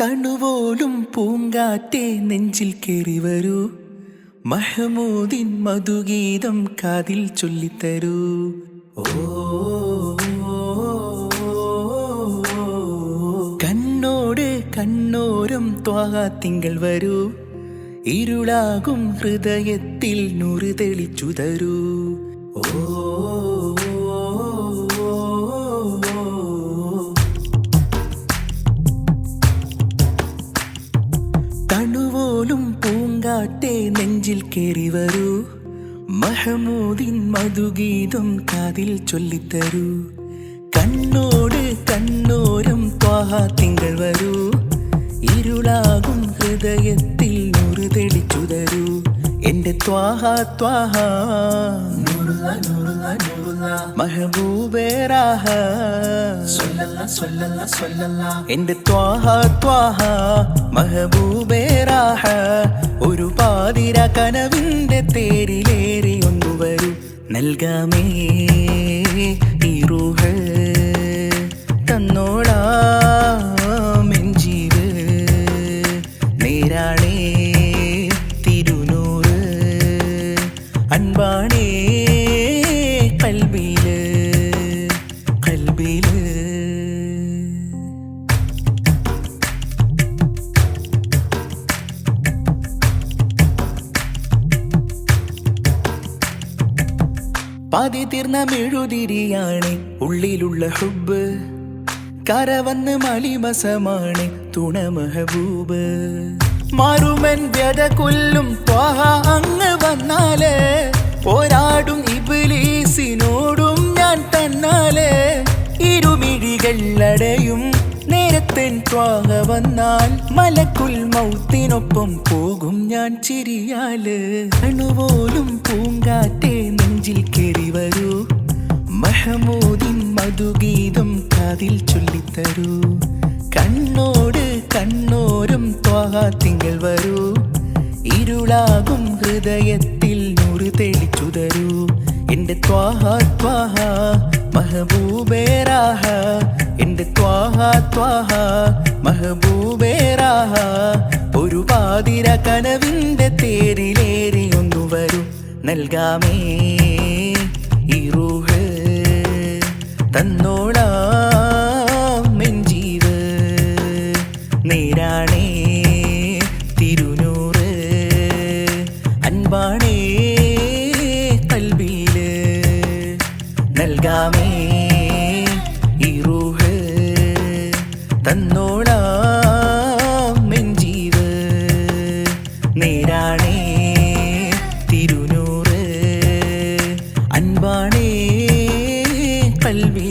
തണുപോലും പൂങ്കാറ്റെ നെഞ്ചിൽ കയറി വരൂ. മഹമൂദിൻ മധുഗീതം കാതിൽ ചൊല്ലിത്തരൂ. കണ്ണോട് കണ്ണോരം ത്വാത്തിങ്കൾ വരൂ. ഇരുളാകും ഹൃദയത്തിൽ നൂറ് തെളിച്ചു തരൂ തണുപോലും പൂങ്കാറ്റെ നെഞ്ചിൽ കയറി വരൂ. മഹമൂദിൻ മധുഗീതം കാതിൽ ചൊല്ലിത്തരൂ. കണ്ണോട് കണ്ണോരം ത്വാഹ തിങ്കൾ വരൂ. ഇരുളാകും ഹൃദയത്തിൽ നൂറ് തെളിച്ചു തരൂ എന്റെ ത്വാഹ ത്വാഹ. മഹബൂബേറാഹ. എന്റെ ത്വാഹ ത്വാഹ. ഒരു പാതിര കനവിന്റെ തേരിലേറി ഒന്നു വരൂ. നൽകാമേ ഈ തന്നോളാം. പാതി തീർന്ന മെഴുതിരിയാണ്. ഉള്ളിലുള്ള ഹുബ് കരവന്ന് മലിമസമാണ് തുണ മഹബൂബ്. മാറുമൻ വ്യത കൊല്ലും അങ്ങ് വന്നാലേ. പോരാടും ഇബിലീസിനോടും ഞാൻ തന്നാലേ. ഇരുമിഴികൾ അടയും നേരത്തെ ത്വാഹ വന്നാൽ മലക്കുൽ മൗത്തിനൊപ്പം പോകും ഞാൻ ചിരിയാൽ. അണുപോലും പൂങ്കാറ്റെ നെഞ്ചിൽ കയറി വരൂ. മഹമൂദിൻ മധുഗീതം കാതിൽ ചൊല്ലിത്തരൂ. കണ്ണോട് കണ്ണോരും ത്വാഹ തിങ്കൾ വരൂ. ഇരുളാകും ഹൃദയത്തിൽ നൂറ് തെളിച്ചു തരൂ എന്റെ ത്വാഹ ത്വാഹ മഹബൂബേറാഹ എന്റെ ത്വാഹ മഹബൂബേറാഹ ഒരു പാതിര കനവിന്റെ തേരിലേറി ഒന്നു വരൂ. നൽകാമേ റൂഹ്. തന്നോളാം ജീവ് നേരാണേ തിരുനൂറ്. അൻപാണേ കൽബിൽ. നൽകാമേ തന്നോളാം നേരാണേ തിരുനൂറ്. അൻപാണേ കൽവി